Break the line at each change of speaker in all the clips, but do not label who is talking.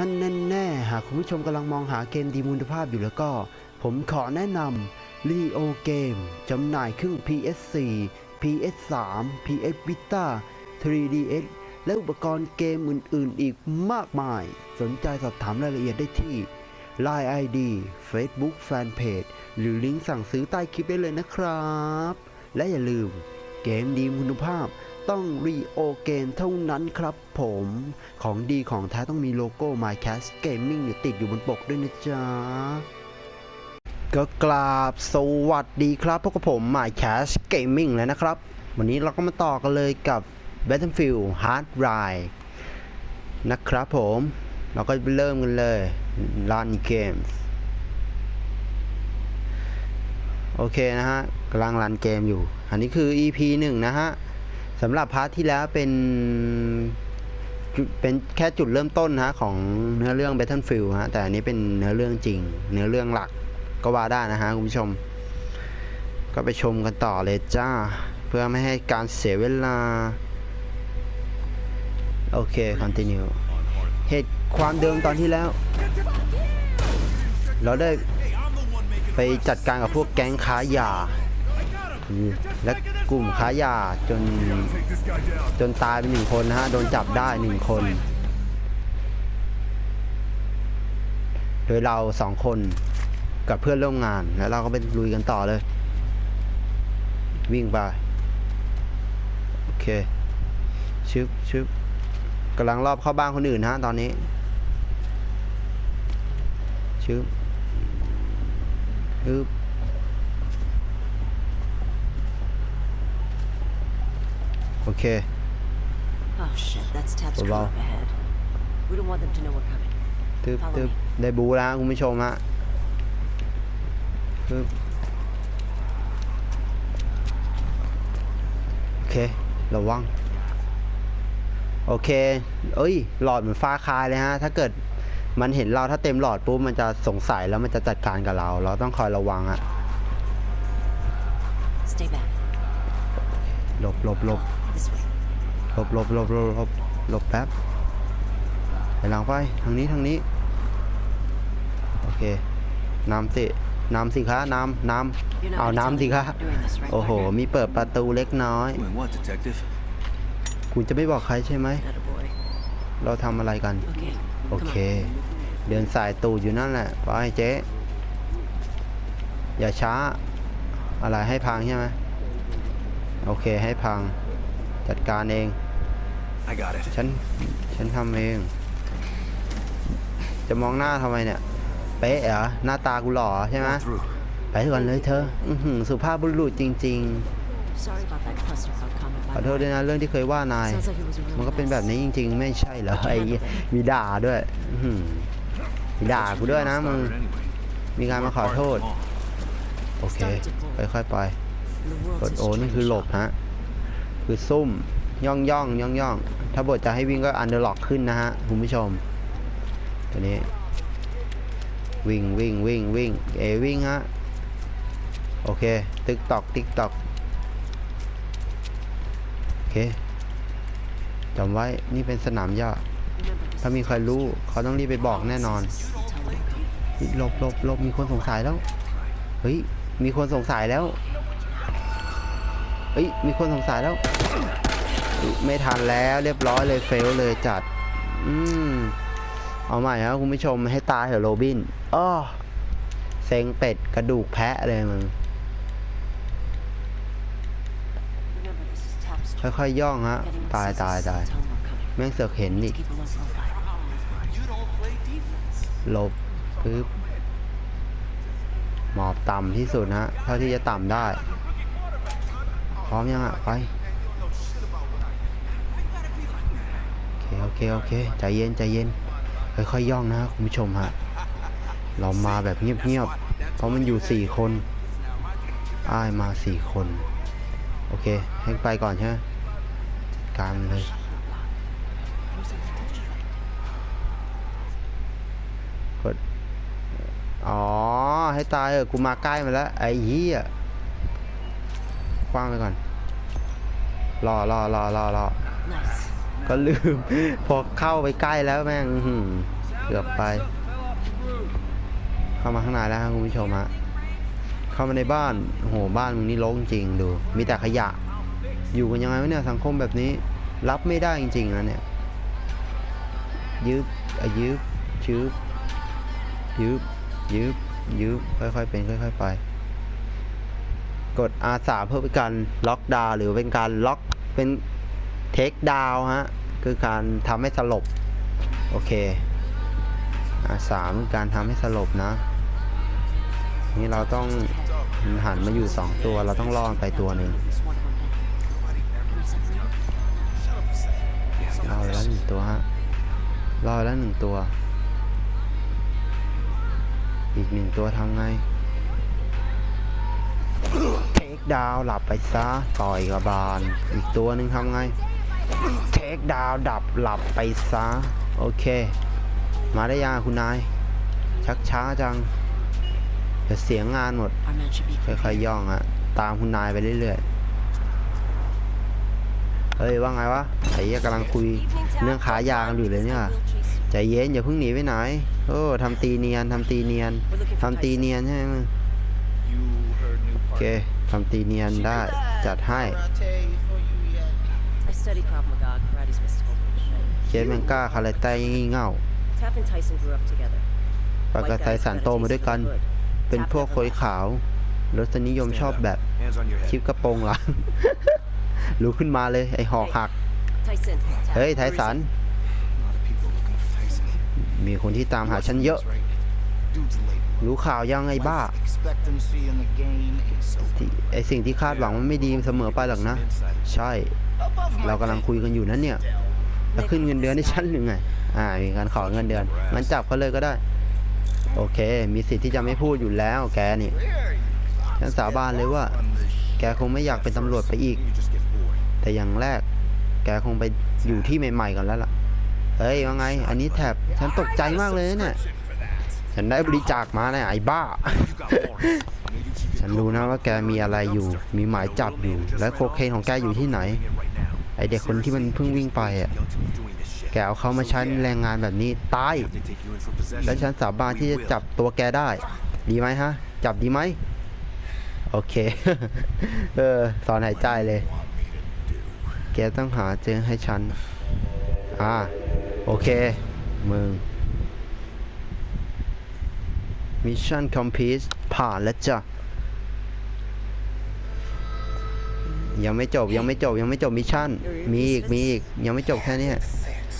ท่านแน่ๆ หากคุณผู้ชมกำลังมองหาเกมดีคุณภาพอยู่แล้วก็ ผมขอแนะนำ Leo Game จำหน่ายเครื่อง PS4 PS3 PS Vita 3DS และอุปกรณ์เกมอื่นๆ อีกมากมาย สนใจสอบถามรายละเอียดได้ที่ Line ID Facebook Fanpage หรือลิงก์สั่งซื้อใต้คลิปได้เลยนะครับ และอย่าลืมเกมดีคุณภาพ ต้อง Rio Game เท่านั้นครับผมของดีของแท้ต้องมีโลโก้ MyCast Gaming อยู่ติดอยู่บนปกด้วยนะจ๊ะก็กราบสวัสดีครับพวกผม MyCast Gaming แล้วนะครับ วันนี้เราก็มาต่อกันเลยกับ Battlefield Hard Ride นะครับผมเราก็เริ่มกันเลย Run Games โอเคนะฮะกำลังรันเกมอยู่ อันนี้คือ EP 1 นะฮะ สำหรับพาร์ทที่แล้วเป็นเป็นแค่จุดเริ่มต้นนะฮะของเนื้อเรื่อง Battlefield ฮะแต่อันนี้เป็นเนื้อเรื่องจริง เนื้อเรื่องหลักก็ว่าได้นะฮะคุณผู้ชม ก็ไปชมกันต่อเลยจ้า เพื่อไม่ให้การเสียเวลา โอเค continue เหตุความเดิมตอนที่แล้ว เราได้ไปจัดการกับพวกแก๊งค้ายา และกลุ่มค้ายาจน จนตายไปหนึ่งคนนะฮะ โดนจับได้หนึ่งคน โดยเราสองคนกับเพื่อนร่วมงาน แล้วเราก็ไปลุยกันต่อเลย วิ่งไป โอเค ชึบชึบกำลังรอบเข้าบ้านคนอื่นฮะ ตอนนี้ชึบชึบ โอเค
Oh shit, that's Tab's crew
Wow.
up ahead. We don't want them to know we're coming.
ตึบตึบได้บูแล้วคุณผู้ชมฮะตึบโอเค ระวัง โอเค เอ้ย หลอดเหมือนฟ้าคายเลยฮะ ถ้าเกิดมันเห็นเราถ้าเต็มหลอดปุ๊บ มันจะสงสัยแล้วมันจะจัดการกับเรา เราต้องคอยระวังอะ
Stay back.
หลบหลบหลบ
This way.
หลบหลบหลบหลบหลบหลบแป๊บไปหลังไปทางนี้ทางนี้ โอเคนำสินำสิคะนำน
You're ำ not
เอา
gonna tell
นำ
me
สิคะ
we're doing this, right,
โอ้โห
partner?
มีเปิดประตูเล็กน้อย
Doing what, detective?
คุณจะไม่บอกใครใช่ไหม
Attaboy.
เราทำอะไรกัน
Okay.
โอ
Come
เค
on.
เดินสายตูดอยู่นั่นแหละ ไปเจ๊ อย่าช้า อะไรให้พังใช่ไหม โอเคให้พัง จัดการเอง
I got it.
ฉันฉันทำเอง จะมองหน้าทำไมเนี่ย เป๊ะเหรอ หน้าตากูหล่อใช่ไหม
Go through.
ไปก่อนเลยเธออือหือสุภาพบุรุษจริง
Sorry about that clusterfuck comment.
ๆข
by
อ
the
โทษ
way.
ด้วยนะเรื่องที่เคยว่านาย
Sounds like it was a real
มันก็เป็น
mess.
แบบนี้จริง ๆ ไม่ใช่เหรอไอ้เหี้ยมีด่าด้วยอื้อหือมีด่ากูด้วยนะมึง
Started anyway.
มีการมาขอโทษ โอเคค่อยๆไป
And the world's
ก
a
ดโอนี่คือ
strange
หลบ
shop.
ฮะ คือซุ่มย่องย่องย่องย่องถ้าบทจะให้วิ่งก็อันเดอร์ล็อกขึ้นนะฮะคุณผู้ชม ตัวนี้ วิ่งวิ่งวิ่งวิ่งเอวิ่งฮะโอเค ติ๊กตอกติ๊กตอกโอเคจำไว้นี่เป็นสนามหญ้าถ้ามีใครรู้เขาต้องรีบไปบอกแน่นอนหลบหลบหลบมีคนสงสัยแล้ว เฮ้ย มีคนสงสัยแล้ว เฮ้ย มีคนสงสัยแล้ว ไม่ทันแล้วเรียบร้อยเลยเฟลเลยจัด อืม เอาใหม่ครับคุณผู้ชมให้ตายเถอะโรบินอ้อเซ็งเป็ดกระดูกแพะเลยมึงค่อยๆย่องฮะ ตายตายตายแม่งเสือกเห็นอีก
Keep a low profile.
หลบปึ๊บหมอบต่ำที่สุดนะเท่าที่จะต่ำได้ พร้อมยังอะ ไป โอเค โอเค โอเค ใจเย็น ใจเย็น ค่อยๆย่องนะคุณผู้ชมฮะ เรามาแบบเงียบๆ เพราะมันอยู่สี่คน อ้ายมาสี่คน โอเค ให้ไปก่อนใช่ไหมการเลยกดอ๋อ ให้ตายเออกูมาใกล้มาแล้ว ไอ้เหี้ย คว้างไปก่อน รอรอรอรอรอ
Nice.
ก็ลืม พอเข้าไปใกล้แล้วแม่งอื้อหือเกือบไป เข้ามาข้างในแล้วครับคุณผู้ชมฮะเข้ามาในบ้านโอ้โหบ้านมึงนี่รกจริงดู มีแต่ขยะ อยู่กันยังไงวะเนี่ยสังคมแบบนี้ รับไม่ได้จริงๆนะเนี่ยยืบอะยืบชืบยืบยืบยืบค่อยๆเป็นค่อย ๆ ไป กด R3 เพื่อเป็นการล็อกดาวหรือเป็นการล็อกเป็นเทคดาวฮะ คือการทำให้สลบ โอเค R3 การทำให้สลบนะ นี่เราต้องหันมาอยู่ 2 ตัว เราต้องล่อไปตัวหนึ่ง
Is one of them dead? Give me something.
ล่อแล้วหนึ่งตัวฮะล่อแล้วหนึ่งตัว อีกหนึ่งตัวทำไง ดาวหลับไปซะต่อยกระบาล อีกตัวหนึ่งทำไง เทคดาวดับหลับไปซะโอเค มาได้ยังคุณนาย ชักช้าจังเดี๋ยวเสียงงานหมดค่อยๆย่องอะตามคุณนายไปเรื่อยๆเฮ้ยว่าไงวะไอ้เหี้ยกำลังคุยเรื่องขายากันอยู่เลยเนี่ยใจเย็นอย่าเพิ่งหนีไปไหนโอ้ทำตีเนียนทำตีเนียนทำตีเนียนใช่ไหม โอเคทำตีเนียนได้จัดให้
I study Krav Maga. Karate's my total
เคสแมงก้าคาราเต้งี่เง่า
Tap and Tyson grew up together.
ปากกาไซสันโตมาด้วยกัน เป็นพวกโคยขาวรสนิยมชอบแบบ
Hands on your
คลิป
head.
กระโปรงหลัง รู้ขึ้นมาเลยไอหอกหัก
Tyson. tap.
เฮ้ย ไทสัน
A lot of people looking for Tyson.
มีคนที่ตามหาฉันเยอะ
Right. Dude's a label.
รู้ข่าวยังไงบ้าไอสิ่งที่คาดหวังมันไม่ดีเสมอไปหรอกนะ ใช่ เรากำลังคุยกันอยู่นั้นเนี่ยจะขึ้นเงินเดือนให้ฉันหรือไงอ่ามีการขอเงินเดือนงั้นจับเขาเลยก็ได้ โอเค มีสิทธิ์ที่จะไม่พูดอยู่แล้ว แกนี่ฉันสาบานเลยว่า แกคงไม่อยากเป็นตำรวจไปอีก แต่อย่างแรก แกคงไปอยู่ที่ใหม่ๆก่อนแล้วล่ะเฮ้ยว่าไง อันนี้แถบฉันตกใจมากเลยนะเนี่ย ฉันได้บริจาคมาเนี่ยไอ้บ้า ฉันรู้นะว่าแกมีอะไรอยู่ มีหมายจับอยู่ และโคเคนของแกอยู่ที่ไหน ไอเด็กคนที่มันเพิ่งวิ่งไปอะ แกเอาเขามาใช้แรงงานแบบนี้ตาย และฉันสาบานที่จะจับตัวแกได้ ดีไหมฮะ จับดีไหม โอเค เออสอนหายใจเลย แกต้องหาเจอให้ฉัน อ่า โอเค มึง มิชชั่นคอมพลีทผ่านแล้วจ้ะ ยังไม่จบยังไม่จบยังไม่จบมิชชั่น มีอีกมีอีกยังไม่จบแค่นี้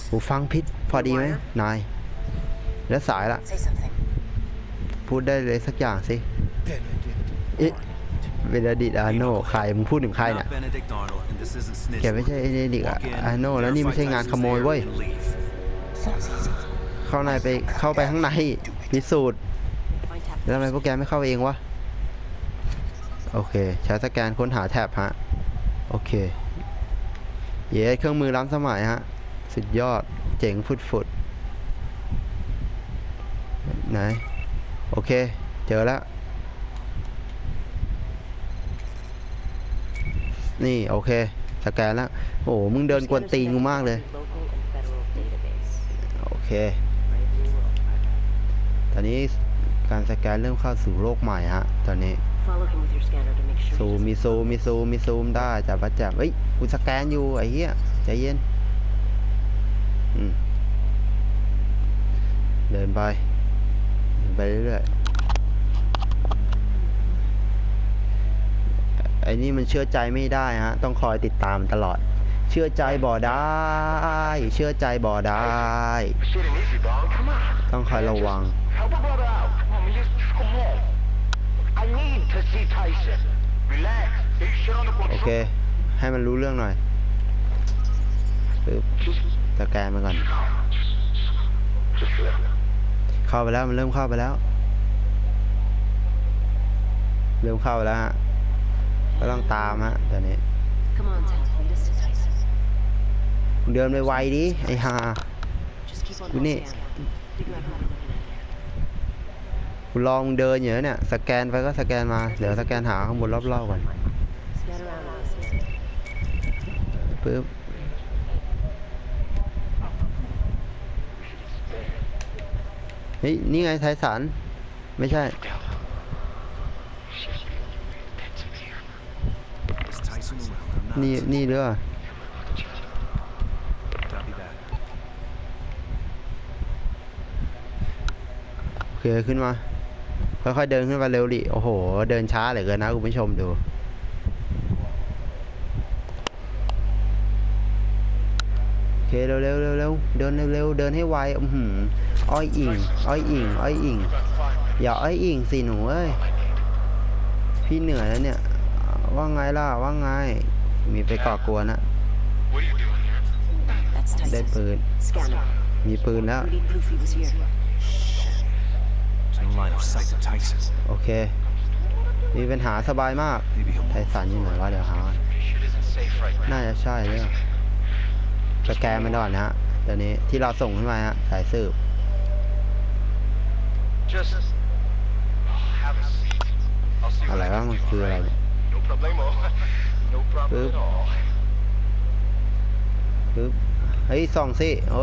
หูฟังพิษพอดีไหมนาย แล้วสายละ พูดได้เลยสักอย่างสิเอ๊ะเวลาดิดอาโนใครมึงพูดถึงใครเนี่ยแกไม่ใช่เอเดดิกอะอาโนแล้วนี่ไม่ใช่งานขโมยเว้ย เข้าในไปเข้าไปข้างในพิสูจน์ แล้วทำไมพวกแกไม่เข้าเองวะ โอเค ใช้สแกนค้นหาแท็บฮะ โอเค เย้เครื่องมือล้ำสมัยฮะ สุดยอด เจ๋งฟุดฟุดไหน โอเค เจอแล้ว นี่โอเค สแกนแล้ว โอ้โหมึงเดินกวนตีนกูมากเลย โอเค ตอนนี้ การสแกนเริ่มเข้าสู่โลกใหม่ฮะ ตอนนี้
Follow him with your scanner to make sure.
ซู
he
ม
doesn't
มีซูมมีซูมมีซูมได้จับประจับเฮ้ยกูสแกนอยู่ไอ้เหี้ยใจเย็นอืมเดินไปเดินไปเรื่อยๆไอ้นี่มันเชื่อใจไม่ได้ฮะ ต้องคอยติดตามตลอด เชื่อใจบ่ได้ เชื่อใจบ่ได้
Shit ain't easy, dog. Come on.
ต้องคอยระวัง โอเค ให้มันรู้เรื่องหน่อยตะแกรงไปก่อน เข้าไปแล้วมันเริ่มเข้าไปแล้ว เริ่มเข้าแล้วฮะ ก็ต้องตามฮะตอนนี้เดินไปไวดิไอ้ห่า
ดูนี่
กูลองเดินอยู่นะเนี่ย สแกนไปก็สแกนมาเดี๋ยวสแกนหาข้างบนรอบๆก่อนปึ๊บเฮ้ยนี่ไงไทสันไม่ใช่ นี่ นี่เรือโอเค ขึ้นมา ค่อยๆเดินขึ้นมาเร็วดิโอ้โห เดินช้าเหลือเกินนะคุณผู้ชมดู โอเคเร็วๆเร็วๆเร็วๆเดินเร็วๆเดินให้ไวอือหืออ้อยอิงอ้อยอิงอ้อยอิงอย่าอ้อยอิงสิหนูเอ้ยพี่เหนื่อยแล้วเนี่ย ว่าไงล่ะว่าไง มีไปก่อกวนนะ
That's
ได้
Tyson.
ปืน
Scanner.
มีปืนแล้ว
Rudy Poofy was here.
There's no line of sight to Tyson.
โอเค มีปัญหาสบายมาก
Maybe he'll
ไทสันอยู่ไหนวะเดี๋ยวหาก่อน
Shit isn't safe right now.
น่าจะใช่เลยอะสแกนมันก่อนนะฮะเดี๋ยวนี้ที่เราส่งขึ้นมาฮะสายสืบ
Just have a seat. I'll see
อะไร
what I
วะ
can
มัน
do,
คืออะไร
alright?
เนี่ย
No problemo. No problem
ปึ๊บ
at all.
ปึ๊บเฮ้ยส่องสิโอ้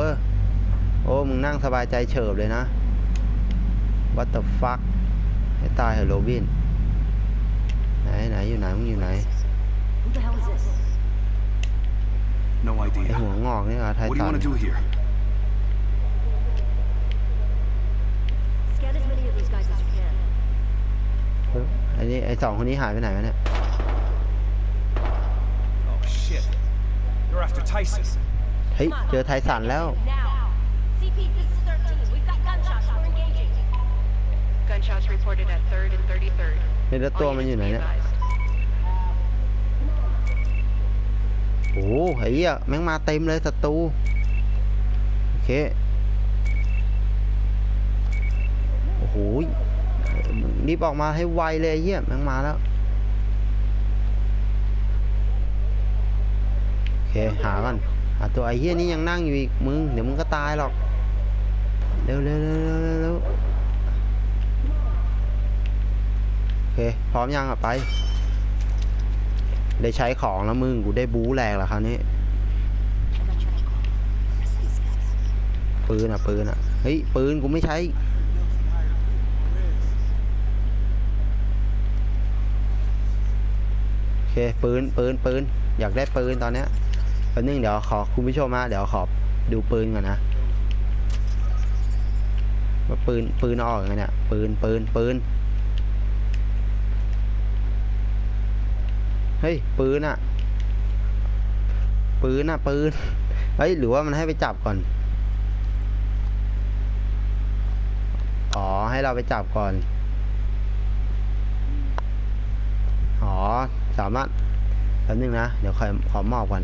โอ้ มึงนั่งสบายใจเฉิบเลยนะ What the fuck ให้ตายเหรอโรบินไหนไหนอยู่ไหนมึงอยู่ไหน
Who the hell is this?
No
ไอ
idea.
หัวงอกนี่เหรอไท
What do you
สัน
want to do here?
Scan as many of those guys as you can.
ปึ๊บไอนี่ไอสองคนนี้หายไปไหนวะเนี่ย
Oh shit. You're after Tyson.
เฮ้ย เจอไทสันแล้ว
Gunshots
reported at 3rd and 33rd.
เฮ้ยแล้วตัวมันอยู่ไหนเนี่ย
All units be advised.
โอ้โหไอ้เหี้ยแม่งมาเต็มเลยศัตรูโอเคโอ้โหมึงรีบออกมาให้ไวเลยไอ้เหี้ยแม่งมาแล้วโอเคหาก่อนหาตัวไอ้เหี้ยนี่ยังนั่งอยู่อีกมึงเดี๋ยวมึงก็ตายหรอกเร็วเร็วเร็วเร็วเร็วเร็วโอ เค พร้อมยังอะไป ได้ใช้ของแล้วมึงกูได้บู๊แรงแล้วคราวนี้ ปืนอะ ปืนอะ เฮ้ย ปืนกูไม่ใช้โอเค ปืน ปืน ปืน อยากได้ปืนตอนเนี้ยแป๊บนึงเดี๋ยวขอคุณผู้ชมมาเดี๋ยวขอดูปืนก่อนนะว่าปืน ปืนออกยังไงเนี่ย ปืน ปืน ปืน ฮ้ยปืนอะปืนอะปืนเฮ้ยหรือว่ามันให้ไปจับก่อน อ๋อให้เราไปจับก่อน อ๋อสามารถแป๊บนึงนะ เดี๋ยวขอขอมอบก่อน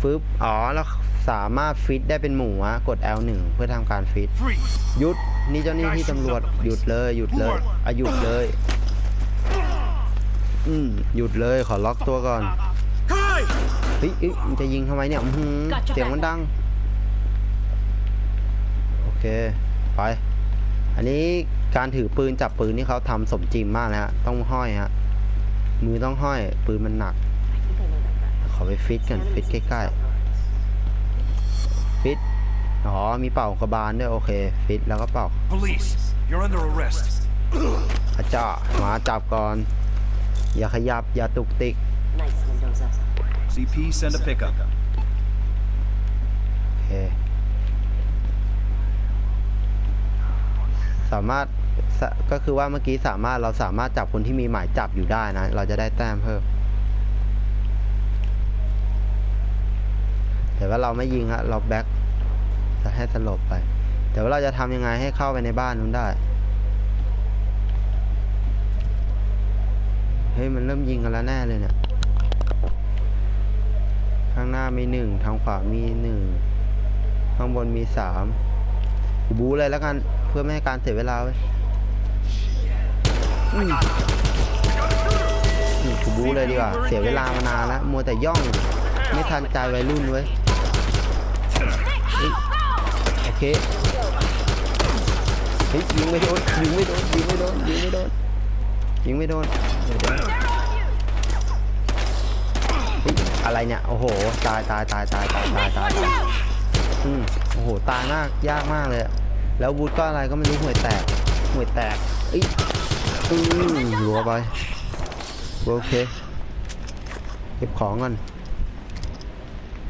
ฟึบอ๋อแล้วสามารถฟิตได้เป็นหมูอะกด L1 เพื่อทำการฟิตหยุดนี่เจ้าหน้ที่ตำรวจหยุดเลยหยุดเลยอะหยุดเลย อืมหยุดเลยขอล็อกตัวก่อน
Hey!
เฮ้ยเอ้ยมันจะยิงทำไมเนี่ยอื้อหือเสียงมันดัง โอเค ไป อันนี้การถือปืนจับปืนนี่เขาทำสมจริงมากนะฮะ ต้องห้อยฮะ มือต้องห้อยปืนมันหนัก
I think I know that guy.
ขอไปฟิตกัน
Scan him
ฟิต
and see
ใกล้
if he's
ๆฟิต อ๋อ มีเป่ากระบาลด้วย โอเค ฟิตแล้วก็เป่า
Police, you're under arrest.
อาจารย์มาจับก่อน อย่าขยับ อย่าตุกติก
Nice, Mendoza.
CP, send a pickup.
โอเคสามารถสะก็คือว่าเมื่อกี้สามารถเราสามารถจับคนที่มีหมายจับอยู่ได้นะ เราจะได้แต้มเพิ่ม แต่ว่าเราไม่ยิงฮะเราแบ็คจะให้สลบไป แต่ว่าเราจะทำยังไงให้เข้าไปในบ้านนู้นได้ เฮ้ยมันเริ่มยิงกันแล้วแน่เลยเนี่ย ข้างหน้ามีหนึ่งทางขวามีหนึ่งข้างบนมีสามกูบูเลยแล้วกันเพื่อไม่ให้การเสียเวลาเว้ยอืมอืมกูบูเลยดีกว่า เสียเวลามานานแล้วมัวแต่ย่อง ไม่ทันใจวัยรุ่นเว้ยโอเคเฮ้ยยิงไม่โดนยิงไม่โดนยิงไม่โดนยิงไม่โดน ยิงไม่โดนเดี๋ยวเดี๋ยวเฮ้ยอะไรเนี่ย โอ้โห ตายตายตายตายตายตายตายตายอืมโอ้โห ตายมากยากมากเลยอะแล้ววูดก็อะไรก็ไม่รู้ห่วยแตกห่วยแตกเอ้ยอืมหัวไป โอเค เก็บของก่อน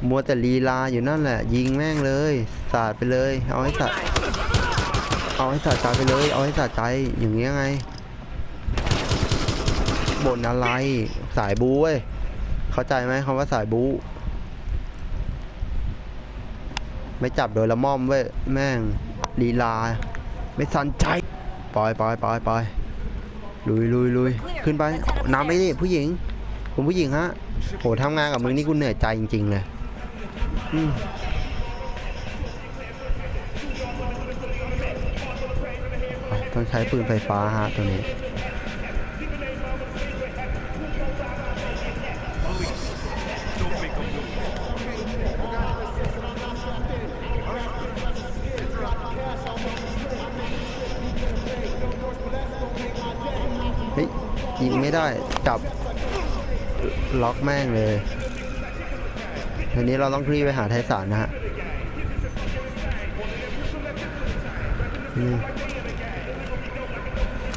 มัวแต่ลีลาอยู่นั่นแหละ ยิงแม่งเลย สาดไปเลย เอาให้สาด เอาให้สาดใจไปเลย เอาให้สาดใจ อย่างเงี้ยไง บนอะไร สายบูเว้ย เข้าใจไหมคำว่าสายบู ไม่จับโดยละม่อมเว้ย แม่งลีลา ไม่สันใจ ปล่อยปล่อยปล่อยปล่อยลุยลุยลุยขึ้นไป น้ำไปดิผู้หญิง ผมผู้หญิงฮะ โหทำงานกับมึงนี่กูเหนื่อยใจจริง ๆ เลยต้องใช้ปืนไฟฟ้าฮะตัวนี้ ยิงไม่ได้จับล็อกแม่งเลยทีนี้เราต้องรีบไปหาไทสารนะฮะ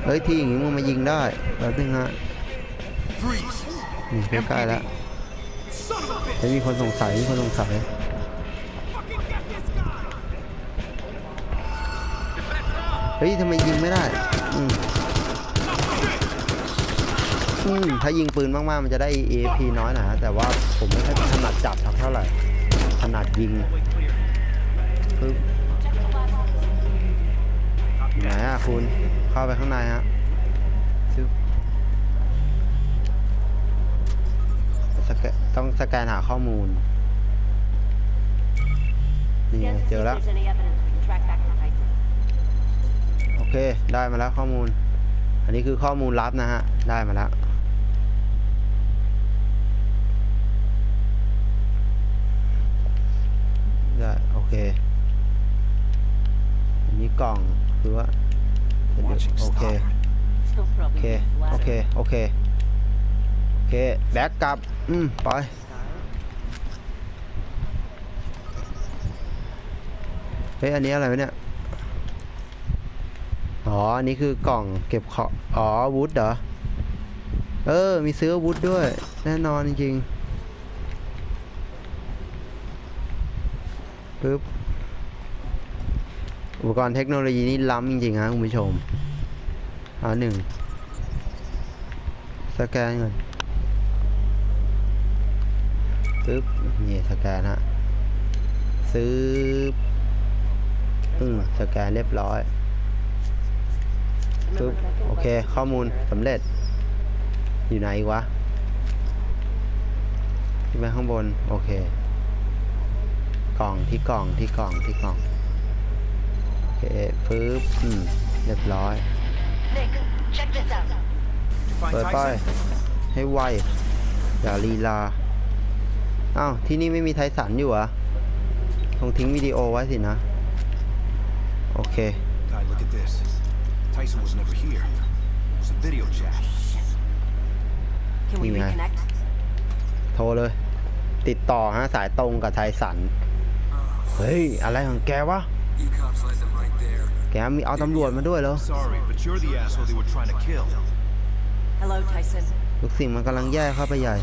เฮ้ยที่อย่างงี้มึงมายิงได้แป๊บนึงฮะนี่ใกล้แล้วเฮ้ยมีคนสงสัยมีคนสงสัยเฮ้ยทำไมยิงไม่ได้ อืม อืมถ้ายิงปืนมากๆ มันจะได้ AP น้อยหน่อยฮะแต่ว่าผมไม่ค่อยถนัดจับสักเท่าไหร่ถนัดยิงปึ๊บไหนอะคุณเข้าไปข้างในฮะซึบสแกนต้องสแกนหาข้อมูล นี่ไง
Yes,
เจอแล้ว
If there's any evidence we can track back to Tyson.
โอเค ได้มาแล้วข้อมูล อันนี้คือข้อมูลลับนะฮะ ได้มาแล้ว ได้ โอ เค อันนี้กล่องคือว่า
Watching
โอเค
star.
He'll
โอ
probably
เค
be
โอเค
flattered.
โอเค โอเค แบ็กกลับ อืม ไป เฮ้ย อันนี้อะไรวะเนี่ย อ๋อ อันนี้คือกล่องเก็บของอ๋อ วุฒเหรอ เออ มีซื้ออาวุธด้วย แน่นอนจริงๆ ปึ๊บอุปกรณ์เทคโนโลยีนี่ล้ำจริงๆฮะคุณผู้ชมเอาหนึ่งสแกนก่อนปึ๊บนี่สแกนฮะซื้ออืมสแกนเรียบร้อยปึ๊บโอเค ข้อมูลสำเร็จ อยู่ไหนวะขึ้นไปข้างบน โอเค กล่องที่กล่องที่กล่องที่กล่องโอเคปึ๊บอืมเรียบร้อย
Nick, check this out.
Find
เปิดป้าย
Tyson?
ให้ไวอย่าลีลาอ้าวที่นี่ไม่มีไทสันอยู่เหรอคงทิ้งวิดีโอไว้สินะ โอเค
Guy, look at this. Tyson was never here. It was a video chat.
Can we
Nhìn này.
reconnect?
โทรเลย ติดต่อฮะสายตรงกับไทสัน เฮ้ย อะไรของแกวะ แกมีเอาตำรวจมาด้วยเหรอ
Sorry, but you're the asshole they were trying to kill.
Hello, Tyson.
ทุกสิ่งมันกำลังแย่เข้าไปใหญ่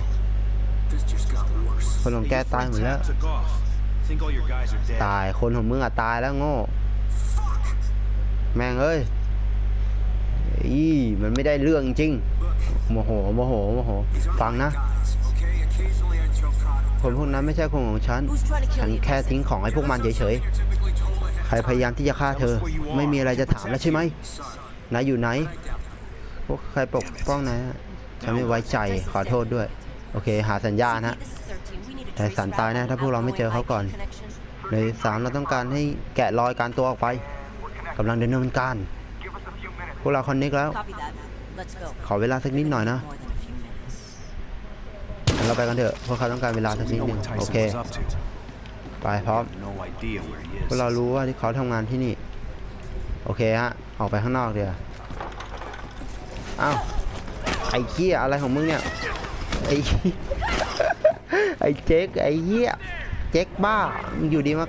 คนของแก
Your
ตาย
friend
หมดแล้ว
Tab took off. Think all your guys are dead.
ตาย คนของมึงอะตายแล้วโง่ แม่งเอ้ยอีมันไม่ได้เรื่องจริงโมโหโมโหโมโห ฟังนะ คนพวกนั้นไม่ใช่คนของฉัน
Who's trying to
ฉั
kill
น
you,
แค่
Tyson?
ทิ้งของให้พวกมันเฉยๆ ใครพยายามที่จะฆ่าเธอ ไม่มีอะไรจะถามแล้วใช่ไหมนายอยู่ไหน พวกใครปกป้องนายอะฉันไม่ไว้ใจขอโทษด้วย โอเค หาสัญญาณฮะ
This is 13. We need a
แต่
trace
สันตายแน่
back
ถ้าพวกเราไม่เจอเขาก่อน
outgoing IP connection.
ในสามเราต้องการให้แกะรอยการตัวออกไปกำลังดำเนินการ พวกเราคอนเน็กแล้ว
Copy that. Let's go.
ขอเวลาสักนิดหน่อยนะ
More than a few minutes.
งั้น เราไปกันเถอะพวกเขาต้องการเวลาสัก
We
นิด
know
หนึ่ง
what
โอ
Tyson
เค
was up to.
ไปพร้อม
No idea where he
พวกเรา
is.
รู้ว่าที่เขาทำงานที่นี่ โอเคฮะออกไปข้างนอกเดี๋ยวาอ้าวไอ้เหี้ยอะไรของมึงเนี่ยไอ้ไอ้เจ๊กไอ้เหี้ยเจ๊กบ้ามึงอยู่ดีมา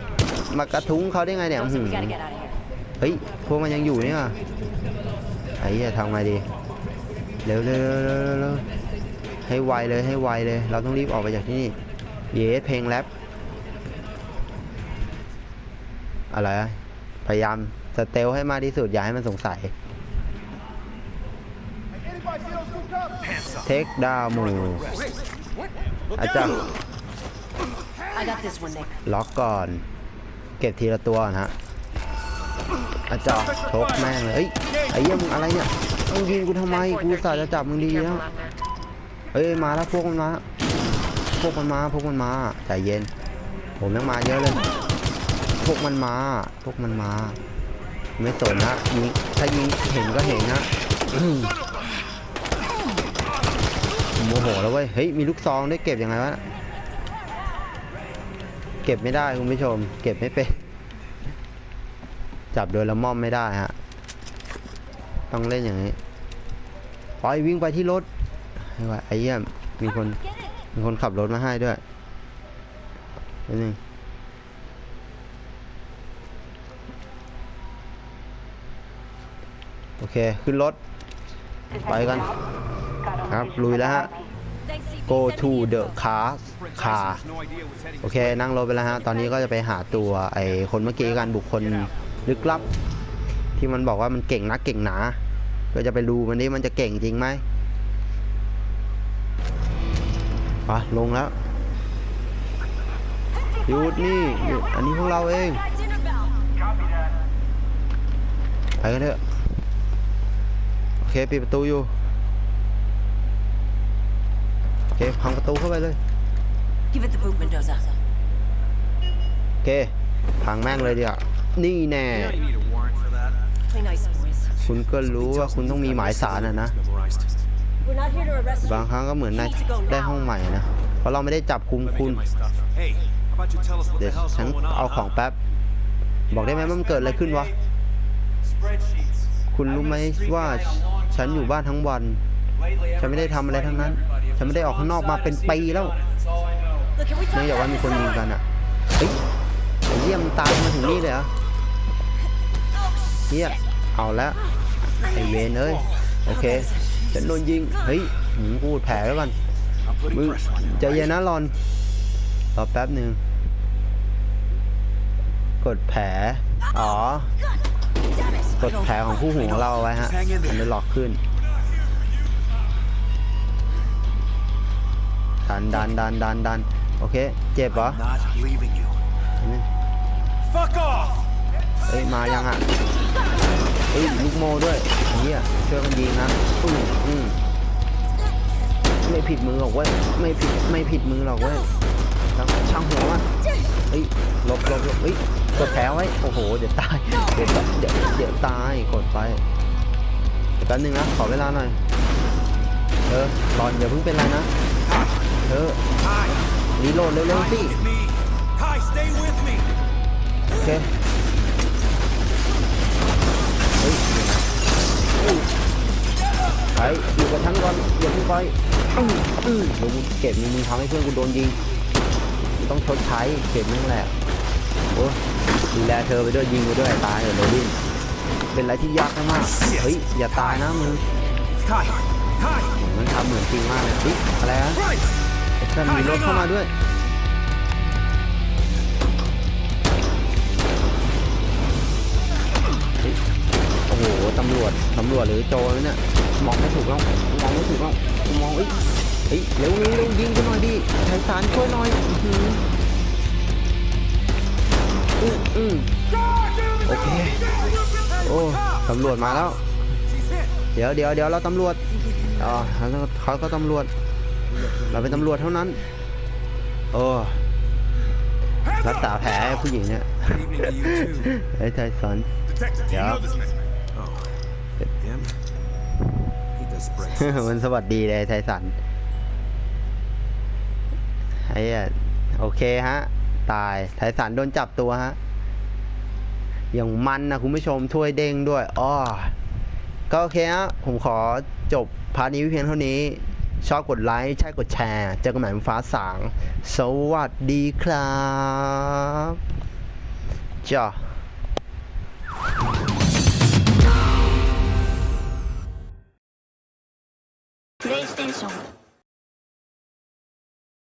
มากระทุ้งเขาได้ไงเนี่ยอื้อ
Joseph,
หื
we
อ
gotta get out of here.
เฮ้ยพวกมันยังอยู่นี่ว่ะไอ้เหี้ยทำไงดีเร็วเร็วเร็วเร็วเร็วเร็ว ให้ไวเลยให้ไวเลย เราต้องรีบออกไปจากที่นี่ เยสเพลงแรปอะไรอะพยายามสเตลให้มากที่สุดอย่าให้มันสงสัยเทคดาวมูอาจารย์
I got this one, Nick.
ล็อกก่อน เก็บทีละตัวก่อนฮะอาจารย์ชกแม่งเลยเอ้ยไอ้เหี้ยมึงอะไรเนี่ยมึงยิงกูทำไมกูอุตสาห์จะจับมึงดี
Careful
แล้ว
out there.
เอ้ยมาแล้วพวกมันมาพวกมันมาพวกมันมาใจเย็นผมยังมาเยอะเลย พวกมันมา พวกมันมา ไม่สนนะยิงถ้ายิงเห็นก็เห็นนะอืมโมโหแล้วเว้ย เฮ้ย มีลูกซองได้เก็บยังไงวะ เก็บไม่ได้คุณผู้ชม เก็บไม่เป็น จับโดยละม่อมไม่ได้ฮะ ต้องเล่นอย่างนี้ไปวิ่งไปที่รถ ให้ว่าไอ้เหี้ยมีคนมีคนขับรถมาให้ด้วยนิดนึงโอเค ขึ้นรถ ไปกันครับ ลุยแล้วฮะ go to the car car โอเค นั่งรถไปแล้วฮะ ตอนนี้ก็จะไปหาตัวไอ้คนเมื่อกี้กันบุคคลลึกลับ ที่มันบอกว่ามันเก่งนักเก่งหนา ก็จะไปดูมันนี่มันจะเก่งจริงไหม ไปลงแล้วหยุดนี่หยุดอันนี้พวกเราเอง
Guys, dinner bell.
ไปกันเถอะโอเคปิดประตูอยู่โอเคพังประตูเข้าไปเลย
Give it the boot, Mendoza.
โอเคพังแม่งเลยเดียวานี่แน่
You know you need a warrant for that.
Play nice, boys.
คุณก็รู้ว่าคุณต้องมีหมายสารอะนะ
Memorized.
We're not here to arrest you.
บางครั้งก็เหมือนนายได้ห้องใหม่นะ เพราะเราไม่ได้จับคุม
Let me
คุณ
get my stuff. Hey, how about you tell us what
เดี๋ยว
the hell's
ฉัน
going on?
เอาของ
huh?
แป๊บ บอกได้ไหมว่ามันเกิดอะไรขึ้นวะ
Spreadsheets.
คุณรู้ไหมว่าฉันอยู่บ้านทั้งวัน
Lately,
ฉันไม่ได้ทำอะไรทั้งนั้น ฉันไม่ได้ออกข้างนอกมาเป็นปีแล้ว
That's all I know.
Look, can we
เนื่อง
talk
จากว่า
about
มี
this
คนยิง
some
กัน
more?
อะเฮ้ยไอ้เยี่ยมนตามมาถึงนี่เลยเหรอเฮียเอาแล้วไอเวนเอ้ย โอเค ฉันโดนยิง เฮ้ยหมึงกูดแผลไว้ก่อน
I'm putting
มึง
pressure on you.
ใจเย็นนะรอน รอแป๊บหนึ่ง กดแผล อ๋อ กดแผลของคู่หูของเราเอาไว้ฮะ มันจะล็อกขึ้น ดันดันดันดันดันโอเค เจ็บเหรอ
I'm not leaving you.
นี่
Fuck off!
เอ้ยมายังอะเฮ้ยลูกโม่ด้วยไอ้เหี้ยช่วยกันยิงนะอืมอืมไม่ผิดมือหรอกเว้ยไม่ผิดไม่ผิดมือหรอกเว้ยช่างช่างหัวมันเฮ้ยหลบหลบหลบเฮ้ยกดแผลไว้โอ้โหเดี๋ยวตายเดี๋ยวเดี๋ยวเดี๋ยวตายกดไปเดี๋ยวแป๊บนึงนะขอเวลาหน่อยเออรอนอย่าเพิ่งเป็นไรนะเออ
Hi!
รีโหลดเร็วๆสิ
Look at me! Hi, stay with me!
โอเค ไปอยู่กับฉันก่อนอย่าเพิ่งไปอื้ออื้อเดี๋ยวกูเก็บมึงมึงทำให้เพื่อนกูโดนยิงมึงต้องชดใช้เก็บนั่นแหละโอ้ดูแลเธอไปด้วยยิงไปด้วยตายเหรอโรบินเป็นอะไรที่ยากมากๆเฮ้ยอย่าตายนะมึง
Hi! Hi!
มันทำเหมือนจริงมากเลยเฮ้ยอะไรนะ
Christ!
ไอ้เพื่อนมีรถเข้ามาด้วยโอ้โหตำรวจตำรวจหรือโจรเนี่ย มองไม่ถูกแล้วมองไม่ถูกแล้วมองเอ้ยเฮ้ยเร็วเร็วเร็วยิงกันหน่อยดิไทยสารช่วยหน่อยอื้อหืออือโอเคโอ้ตำรวจมาแล้ว เดี๋ยวเดี๋ยวเดี๋ยวเราตำรวจอ๋อเขาเขาก็ตำรวจ เราเป็นตำรวจเท่านั้นโอ้รักษาแผลผู้หญิงเนี่ยไอ้ไทสัน
Detective, do you
Yeah. มันสวัสดีเลยไทสันไอ้อะโอเคฮะ ตายไทสันโดนจับตัวฮะ อย่างมันนะคุณผู้ชมช่วยเด้งด้วยอ้อก็โอเคฮะ ผมขอจบพาร์ทนี้เพียงเท่านี้ ชอบกดไลค์ ใช่กดแชร์ เจอกันใหม่บนฟ้าสาง สวัสดีครับจ้า